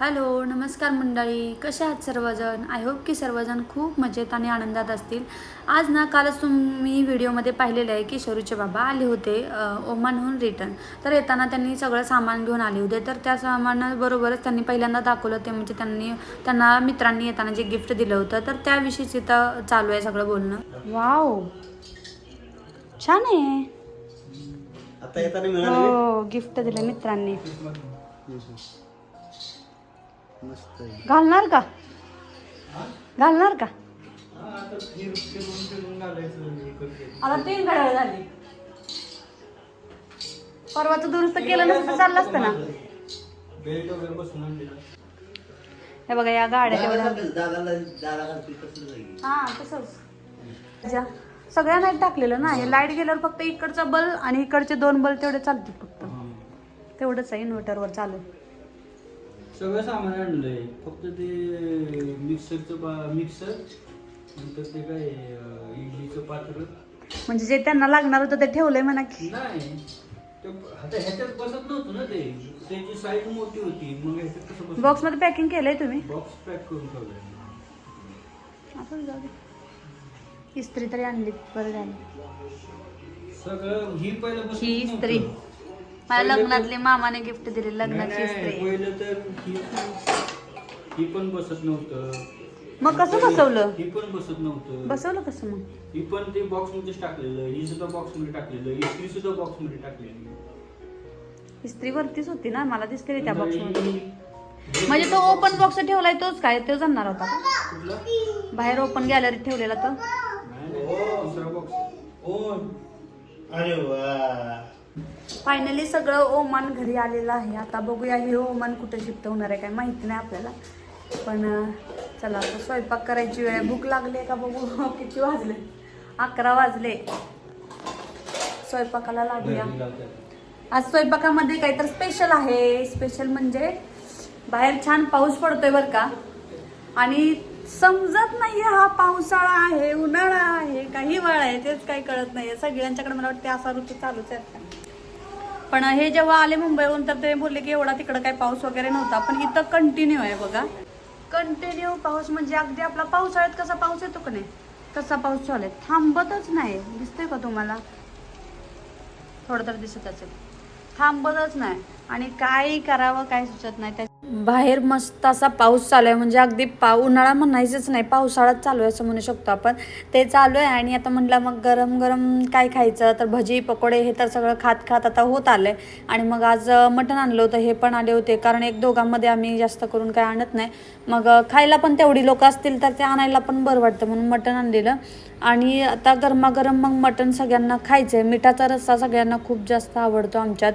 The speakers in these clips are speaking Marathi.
हॅलो नमस्कार मंडळी. कसे आहात सर्वजण? आय होप की सर्वजण खूप मजेत आणि आनंदात असतील. आज ना कालच तुम्ही व्हिडिओमध्ये पाहिलेलं आहे की शरूचे बाबा आले होते ओमानहून रिटर्न तर येताना त्यांनी सगळं सामान घेऊन आले होते. तर त्या सामानाबरोबरच त्यांनी पहिल्यांदा दाखवलं ते म्हणजे त्यांनी त्यांना मित्रांनी येताना जे गिफ्ट दिलं होतं. तर त्याविषयीच इथं चालू आहे सगळं बोलणं. वाव! छान आहे. आता येताना मिळाले हो गिफ्ट दिलं मित्रांनी. मस्त. आहे. घालणार का? घालणार का? आता तीन घड्याळ झाली. परवाचं दुरुस्त केलं नसतं चाललं असतं ना. हे बघा या गाड्या जाईल. हा तसंच. सगळ्या नाही टाकलेलं ना. हे लाइट गेल्यावर फक्त इकडचा बल्ब आणि इकडचे दोन बल्ब तेवढे चालतील फक्त. तेवढंच आहे इन्व्हर्टरवर चालू. सगळं सामान आणलंय. फक्त ते मिक्सरचं बा मिक्सर नंतर ते काय अं, इडलीचं पात्र. म्हणजे जे त्यांना लागणार होतं ते ठेवलंय म्हणा की. नाही. ते आता ह्याच्यात बसत नव्हतं ना ते. त्याची साईज मोठी होती. मग ह्याच्यात कसं बसत बॉक्समध्ये पॅकिंग केलंय तुम्ही? बॉक्स पॅक करून ठेवलंय. जाऊ दे. इस्त्री तरी आणली बरं झालं सगळं ही पहिलं बसत ही नव्हतं. इस्त्री. माझ्या लग्नातले मामाने गिफ्ट दिली लग्नाची इस्त्री पहिलं तर ही ही पण बसत नव्हतं. मग कसं बसवलं? ही पण बसत नव्हतं. बसवलं कसं मग? ही पण ते बॉक्स मध्येच टाकलेलं. ही सुद्धा बॉक्समध्ये टाकलेलं. इस्त्री सुद्धा बॉक्समध्ये टाकलेली. इस्त्री वरतीच होती ना? मला दिसते रे त्या बॉक्समध्ये. ही- म्हणजे तो ओपन बॉक्स ठेवलाय तोच काय? तो जाणार होता का? कुठला? बाहेर ओपन गॅलरीत ठेवलेला तो? नाही, नाही, दुसरा बॉक्स अरे वा. फायनली सगळं ओमान घरी आलेलं आहे. आता बघूया हे ओमान कुठं शिफ्ट होणार आहे काय माहिती नाही आपल्याला. पण चला आता स्वयंपाक करायची वेळ आहे. भूक लागली का बघू? किती वाजले? अकरा वाजले. स्वयंपाकाला लागूया. आज स्वयंपाकामध्ये काहीतरी स्पेशल आहे. स्पेशल म्हणजे बाहेर छान पाऊस पडतोय बरं का. आणि समजत नाही हा पावसाळा आहे उन्हाळा आहे काही वेळ आहे तेच काही कळत नाही सगळ्यांच्याकडे मला वाटते असा ऋतू चालूच आहे आता. पण हे जेव्हा आले मुंबईहून तर ते बोलले की एवढा तिकडं काही पाऊस वगैरे नव्हता. पण इथं कंटिन्यू आहे बघा. कंटिन्यू पाऊस म्हणजे अगदी आपला पावसाळ्यात कसा पाऊस येतो का नाही? तसा पाऊस चालू आहे? थांबतच नाही. दिसतोय का तुम्हाला? थोडं तर दिसत असेल. थांबतच नाही. आणि काय करावं काय सुचत नाही. त्या बाहेर मस्त असा पाऊस चालू आहे. म्हणजे अगदी पा उन्हाळा म्हणायचंच नाही पावसाळाच चालू आहे असं म्हणू शकतो आपण. ते चालू आहे आणि आता म्हटलं मग गरम गरम काय खायचं? तर भजी पकोडे हे तर सगळं खात खात आता होत आलं आहे आणि मग आज मटण आणलं होतं हे पण आले होते. कारण एक दोघांमध्ये आम्ही जास्त करून काय आणत नाही. मग खायला पण तेवढी लोक असतील तर ते आणायला पण बरं वाटतं म्हणून मटण आणलेलं. आणि आता गरमागरम मग मटण सगळ्यांना खायचं आहे मिठाचा रस्सा सगळ्यांना खूप जास्त आवडतो आमच्यात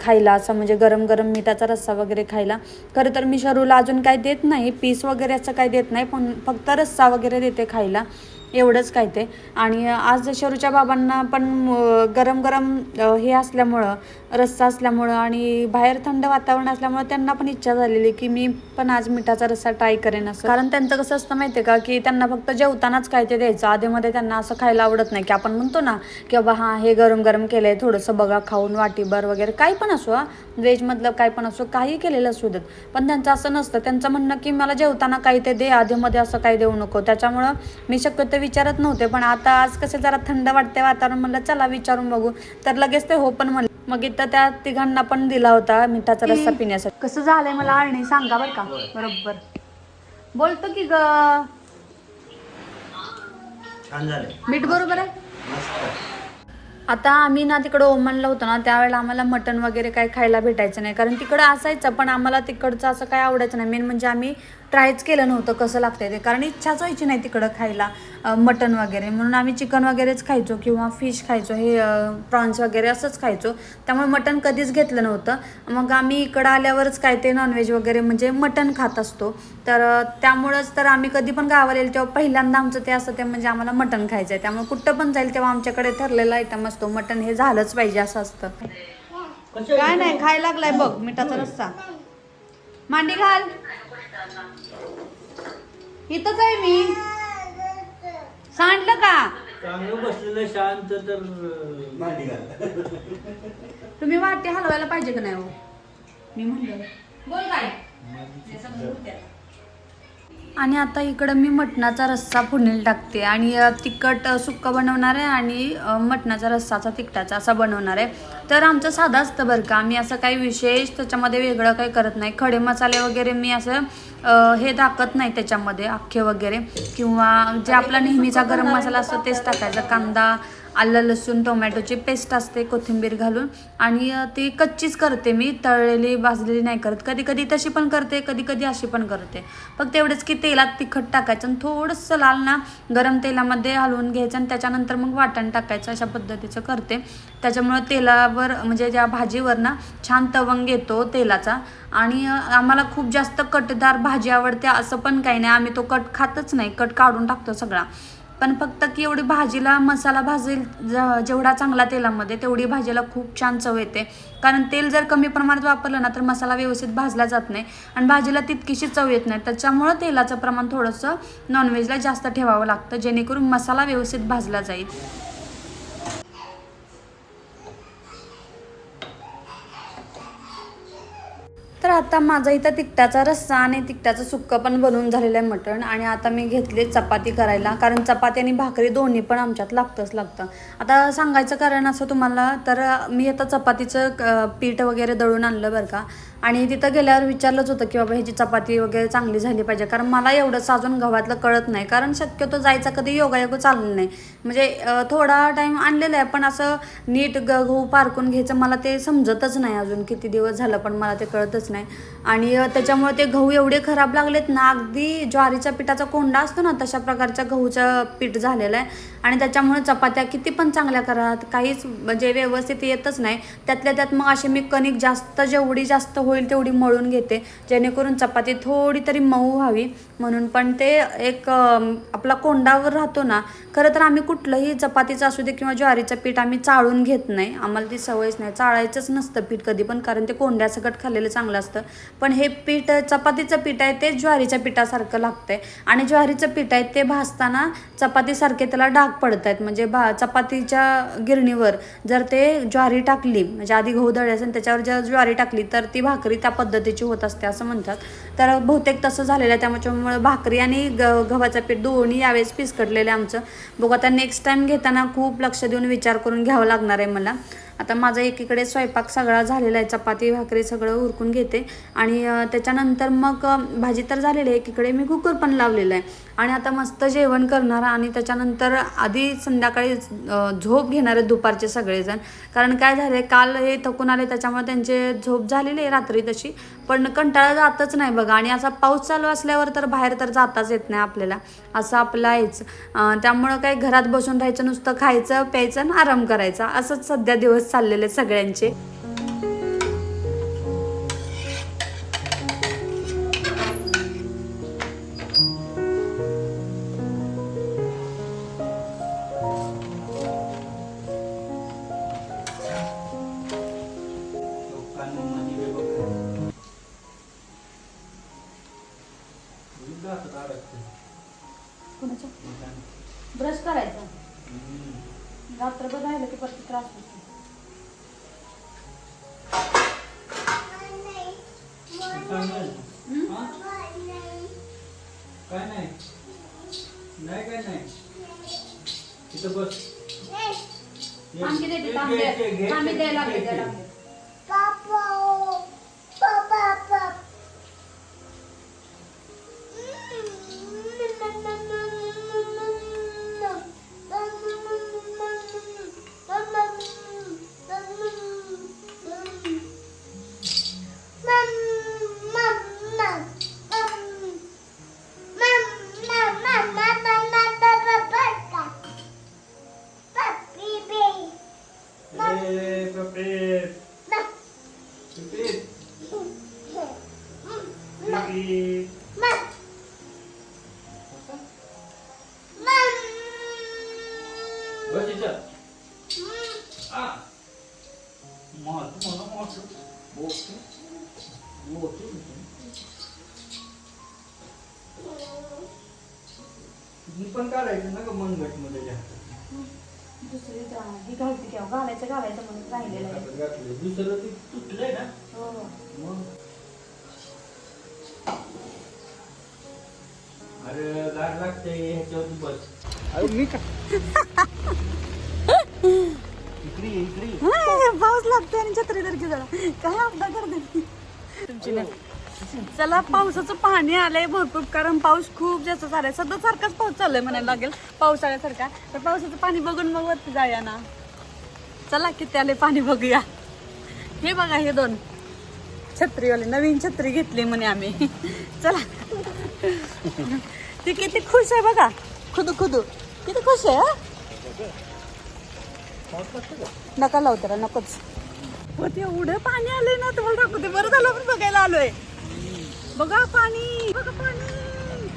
खायला. असं म्हणजे गरम गरम मिठाचा रस्सा वगैरे खायला. खरं तर मी शरूला अजून काय देत नाही. पीस वगैरे असं काय देत नाही. पण फक्त रस्सा वगैरे देते खायला. एवढंच काय ते. आणि आज शरूच्या बाबांना पण गरम गरम हे असल्यामुळं रस्सा असल्यामुळं आणि बाहेर थंड वातावरण असल्यामुळं त्यांना पण इच्छा झालेली की मी पण आज मिठाचा रस्सा ट्राय करेन असं. कारण त्यांचं कसं असतं माहिती आहे का की त्यांना फक्त जेवतानाच काय ते द्यायचं. आधीमध्ये त्यांना असं खायला आवडत नाही की आपण म्हणतो ना की बाबा हां हे गरम गरम केलं आहे थोडंसं बघा खाऊन वाटीभर वगैरे काही पण असो हा व्हेजमधलं काय पण असो काही केलेलं असू देत. पण त्यांचं असं नसतं. त्यांचं म्हणणं की मला जेवताना काही ते दे आधीमध्ये असं काही देऊ नको. त्याच्यामुळं मी शक्यतो विचारत नव्हते पण आता आज कसे जरा थंड वाटते वातावरण म्हणलं चला विचारून बघू. तर लगेच ते हो पण म्हणलं मग इथं त्या तिघांना पण दिला होता मिठाचा रस्सा पिण्यासाठी. कसं झालंय मला आळणी सांगा बरं का. बरोबर. बोलतो की ग. मीठ बरोबर आहे? आता आम्ही ना तिकडं ओमानला होतो ना त्यावेळेला आम्हाला मटण वगैरे काय खायला भेटायचं नाही कारण तिकडं असायचं पण आम्हाला तिकडचं असं काय आवडायचं नाही. मेन म्हणजे आम्ही ट्रायच केलं नव्हतं कसं लागतंय ते. कारण इच्छाच व्हायची नाही तिकडं खायला मटन मटण वगैरे. म्हणून आम्ही चिकन वगैरेच खायचो किंवा फिश खायचो हे प्रॉन्स वगैरे असंच खायचो. त्यामुळे मटण कधीच घेतलं नव्हतं. मग आम्ही इकडं आल्यावरच काय ते नॉनव्हेज वगैरे म्हणजे मटण खात असतो. तर त्यामुळंच तर आम्ही कधी पण गावाला येईल तेव्हा पहिल्यांदा आमचं ते असं ते म्हणजे आम्हाला मटण खायचं आहे त्यामुळे कुठं पण जाईल तेव्हा आमच्याकडे ठरलेला आयटम असतो. मटण हे झालंच पाहिजे असं असतं. काय नाही खायला लागलाय बघ मिठाचा रस्सा. मांडी घाल. इथंच आहे मी. सांडलं का? चांगलं बसलेलं शांत तर अं, मांडी घाल. तुम्ही वाटी हलवायला पाहिजे का नाही हो? मी म्हणलं. बोल काय आणि आता इकडं मी मटणाचा रस्सा फोडणीला टाकते आणि अ, तिखट अ, सुक्कं बनवणार आहे आणि अ, मटणाचा रस्साचा तिखटाचा असा बनवणार आहे. तर आमचं साधं असतं बरं का. मी असं काही विशेष त्याच्यामध्ये वेगळं काही करत नाही. खडे मसाले वगैरे मी असं हे टाकत नाही त्याच्यामध्ये अख्खे वगैरे. किंवा जे आपला नेहमीचा गरम मसाला असतो तेच टाकायचा. कांदा आलं लसूण टोमॅटोची पेस्ट असते कोथिंबीर घालून. आणि ती कच्चीच करते मी तळलेली भाजलेली नाही करत. कधी कधी तशी पण करते कधी कधी अशी पण करते. फक्त एवढंच की तेलात तिखट टाकायचं आणि थोडंसं लाल ना गरम तेलामध्ये हलवून घ्यायचं आणि त्याच्यानंतर मग वाटण टाकायचं अशा पद्धतीचं करते. त्याच्यामुळं तेलावर म्हणजे ज्या भाजीवर ना छान तवंग येतो तेलाचा. आणि आम्हाला खूप जास्त कटदार भाजी आवडते असं पण काही नाही. आम्ही तो कट खातच नाही कट काढून टाकतो सगळा. पण फक्त की एवढी भाजीला मसाला भाजेल ज- जेवढा चांगला तेलामध्ये तेवढी भाजीला खूप छान चव येते. कारण तेल जर कमी प्रमाणात वापरलं ना तर मसाला व्यवस्थित भाजला जात नाही. आणि भाजीला तितकीशी चव येत नाही. त्याच्यामुळं तेलाचं प्रमाण थोडंसं नॉनव्हेजला जास्त ठेवावं लागतं. जेणेकरून मसाला व्यवस्थित भाजला जाईल. तर आता माझा इथं तिखटाचा रस्सा आणि तिखटाचं सुक्कं पण बनवून झालेलं आहे मटण. आणि आता मी घेतले चपाती करायला कारण चपाती आणि भाकरी दोन्ही पण आमच्यात लागतंच लागतं. आता सांगायचं कारण असं तुम्हाला तर मी आता चपातीचं क- पीठ वगैरे दळून आणलं बरं का. आणि तिथं गेल्यावर विचारलंच होतं की बाबा ह्याची चपाती वगैरे चांगली झाली पाहिजे. कारण मला एवढंच अजून गव्हातलं कळत नाही. कारण शक्यतो जायचा कधी योगायोग चाललं नाही. म्हणजे थोडा टाईम आणलेला आहे. पण असं नीट ग गहू पारकून घ्यायचं मला ते समजतच नाही अजून किती दिवस झालं पण मला ते कळतच नाही. आणि त्याच्यामुळे ते गहू एवढे खराब लागलेत ना अगदी ज्वारीच्या पिठाचा कोंडा असतो ना तशा प्रकारच्या गहूचं पीठ झालेलं आहे. आणि त्याच्यामुळे चपात्या किती पण चांगल्या करत काहीच म्हणजे व्यवस्थित येतच नाही. त्यातल्या त्यात मग अशी मी कणिक जास्त जेवढी जास्त होईल तेवढी मळून घेते. जेणेकरून चपाती थोडी तरी मऊ व्हावी. म्हणून पण ते एक आपला कोंडावर राहतो ना खरं तर आम्ही कुठलंही चपातीचं असू दे किंवा ज्वारीचं पीठ आम्ही चाळून घेत नाही. आम्हाला ती सवयच नाही. चाळायचंच नसतं पीठ कधी पण कारण ते कोंड्यासकट खाल्लेलं चांगलं असतं. पण हे पीठ चपातीचं पीठ आहे ते ज्वारीच्या पिठासारखं लागतंय. आणि ज्वारीचं पीठ आहे ते भाजताना चपातीसारखे त्याला डाग पडत आहेत म्हणजे भा चपातीच्या गिरणीवर जर ते ज्वारी टाकली म्हणजे आधी गहू दळे असेल त्याच्यावर जर ज्वारी टाकली तर ती भाकरी भाकरी त्या पद्धतीची होत असते असं म्हणतात. तर बहुतेक तसं झालेलं आहे. त्यामुळे भाकरी आणि ग गव्हाचं पीठ दोन्ही यावेळेस पिसकटलेलं आहे आमचं. बघू आता नेक्स्ट टाईम घेताना खूप लक्ष देऊन विचार करून घ्यावं लागणार आहे मला. आता माझा एकीकडे स्वयंपाक सगळा झालेला आहे. चपाती भाकरी सगळं उरकून घेते. आणि त्याच्यानंतर मग भाजी तर झालेली आहे. एकीकडे मी कुकर पण लावलेलं आहे. आणि आता मस्त जेवण करणार आणि त्याच्यानंतर आधी संध्याकाळी झोप घेणार आहेत दुपारचे सगळेजण. कारण काय झालं काल हे थकून आले त्याच्यामुळे त्यांचे झोप झालेली आहे रात्री तशी. पण कंटाळा जातच नाही बघा. आणि असा पाऊस चालू असल्यावर तर बाहेर तर जाताच येत नाही आपल्याला. असं आपलं आहेच. त्यामुळं काय घरात बसून राहायचं नुसतं खायचं प्यायचं आणि आराम करायचा. असंच सध्या दिवस चाललेले सगळ्यांचे. अडकतं. ब्रश करायचा. रात्रभर राहिलं की परत त्रास होतो काय नाही. हा? काय नाही नाही काय नाही इथं बस ये. आम्ही देते घे, आम्ही घे, घे, द्यायला आम्ही घे, द्यायला घे, लागले घे. द्यायला लागले ए, दुसरी जा- ही घालते किंवा घालायचं घालायचं म्हणून राहिलेलं आहे. दुसरं ते तुटलंय ना? हो हो. मग? अरे गाड लागते ह्याच्यावरती बस. अरे मी का? इकडे ये, इकडे ये. हाय, पाऊस लागते आणि छत्री तर की जरा काय अपघात करते तुमची नाही चला पावसाचं पाणी आलंय भरपूर कारण पाऊस खूप जास्त झालाय. सध्या सारखाच पाऊस चाललाय म्हणायला लागेल पावसाळ्यासारखा. तर पावसाचं पाणी बघून मग वरती जाऊया ना. चला किती आले पाणी बघूया. हे बघा हे दोन छत्रीवाले नवीन छत्री घेतली म्हणे आम्ही. चला. ती किती खुश आहे बघा. खुदू खुदू. किती खुश आहे हा? नका लावू नकोच. हो ते एवढं पाणी आलंय ना तुम्हाला दाखवते. बरं झालं आपण बघायला आलोय. बघा पाणी बघा पाणी.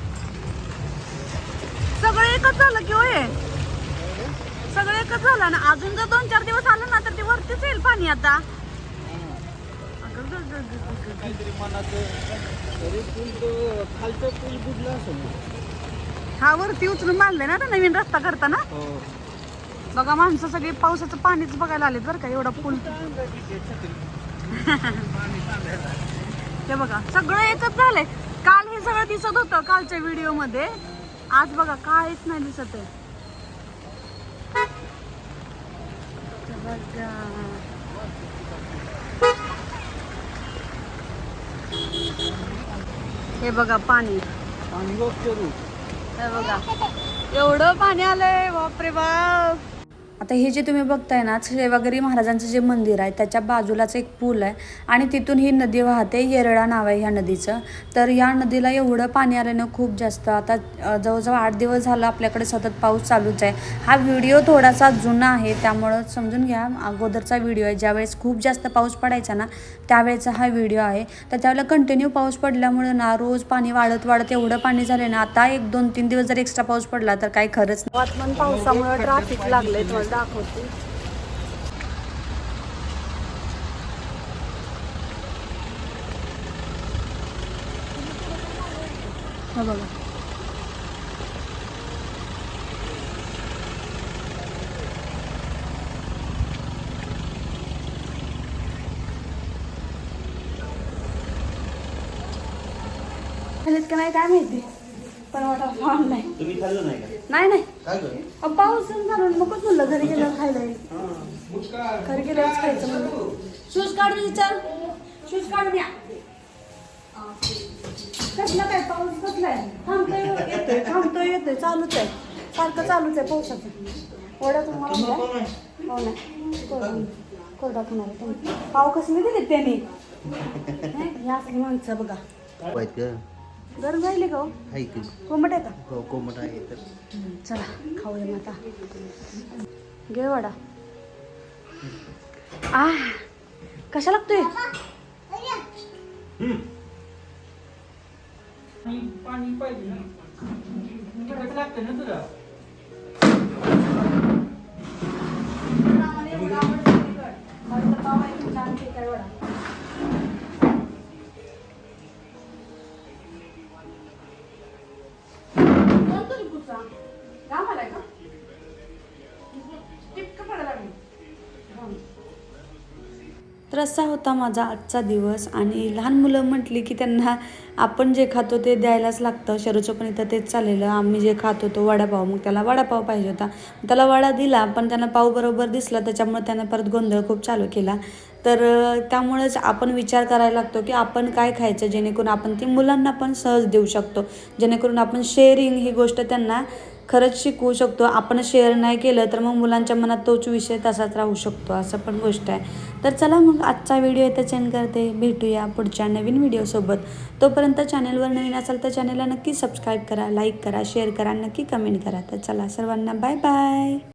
सगळं एकच झालं की होय. सगळं एकच झालं ना अजून जर दोन चार दिवस आलं ना तर ते वरतीच येईल पाणी आता. हा वरती उचलून मारलंय ना नवीन रस्ता करताना. हो. बघा माणसं सगळी पावसाचं पाणीच बघायला आलेत बरं का एवढा पूल. हे बघा सगळं एकच झालंय. काल हे सगळं दिसत होतं कालच्या व्हिडिओमध्ये आज बघा काहीच नाही दिसत आहे. हे बघा. पाणी. हे बघा. एवढं पाणी आलंय बापरे बाप. आता हे जे तुम्ही बघताय ना सेवागिरी महाराजांचं जे मंदिर आहे त्याच्या बाजूलाच एक पूल आहे आणि तिथून ही नदी वाहते येरळा नाव आहे ह्या नदीचं. तर या नदीला एवढं पाणी आलं ना खूप जास्त आता जवळजवळ आठ दिवस झालं आपल्याकडे सतत पाऊस चालूच आहे. हा व्हिडिओ थोडासा जुना आहे त्यामुळं समजून घ्या अगोदरचा व्हिडिओ आहे. ज्यावेळेस खूप जास्त पाऊस पडायचा ना त्यावेळेचा हा व्हिडिओ आहे. तर त्यावेळेला कंटिन्यू पाऊस पडल्यामुळे ना रोज पाणी वाढत वाढत एवढं पाणी झालं ना आता एक दोन तीन दिवस जर एक्स्ट्रा पाऊस पडला तर काही खरंच नाही. पावसामुळे ट्रॅफिक लागले तुम्हाला दाखवते. हा बघा. खाल्लेत का नाही काय माहिती? पण वाटा नाही तुम्ही खाल्लं नाही का? नाही नाही. काय करू अहो, पाऊस झाला नकोच म्हणलं घरी गेल्यावर खायला येईल. घरी गेल्यावरच खायचं म्हणलं. शूज काढून विचार. शूज काढून या. कसला काय पाऊस कसलाय थांबतोय येतोय थांबतोय येतोय. चालूच आहे. सारखं चालूच आहे पावसाचं. ओढा तुम्हाला हो नाही कोरडा कोरडा तुम्ही पाव कसले दिले त्यांनी? हे असली माणसं बघा. वाईट का? गरम राहिले का हो? आहे की. कोमट आहे का? हो कोमट आहे तर. चला खाऊया मग आता. घे वडा. आ कशा लागतोय? पाणी पाणी पाहिजे ना. लागतं ना तुला? तर असा होता माझा आजचा दिवस. आणि लहान मुलं म्हटली की त्यांना आपण जे खातो ते द्यायलाच लागतं. शरूचं पण इथं तेच चाललेलं. आम्ही जे खात होतो वडापाव. मग त्याला वडापाव पाहिजे होता. त्याला वडा दिला पण त्यांना पाव बरोबर दिसला. त्याच्यामुळे त्यांना परत गोंधळ खूप चालू केला. तर त्यामुळेच आपण विचार करायला लागतो की आपण काय खायचं? जेणेकरून आपण ती मुलांना पण सहज देऊ शकतो. जेणेकरून आपण शेअरिंग ही गोष्ट त्यांना खरंच शिकवू शकतो. आपण शेअर नाही केलं तर मग मुलांच्या मनात तोच विषय तसाच राहू शकतो. असं पण गोष्ट आहे. तर चला मग आजचा व्हिडिओ इथं चेंज करते. भेटूया पुढच्या नवीन व्हिडिओसोबत तोपर्यंत चॅनलवर नवीन असाल तर चॅनलला नक्की सबस्क्राईब करा लाईक करा शेअर करा नक्की कमेंट करा. तर चला सर्वांना बाय बाय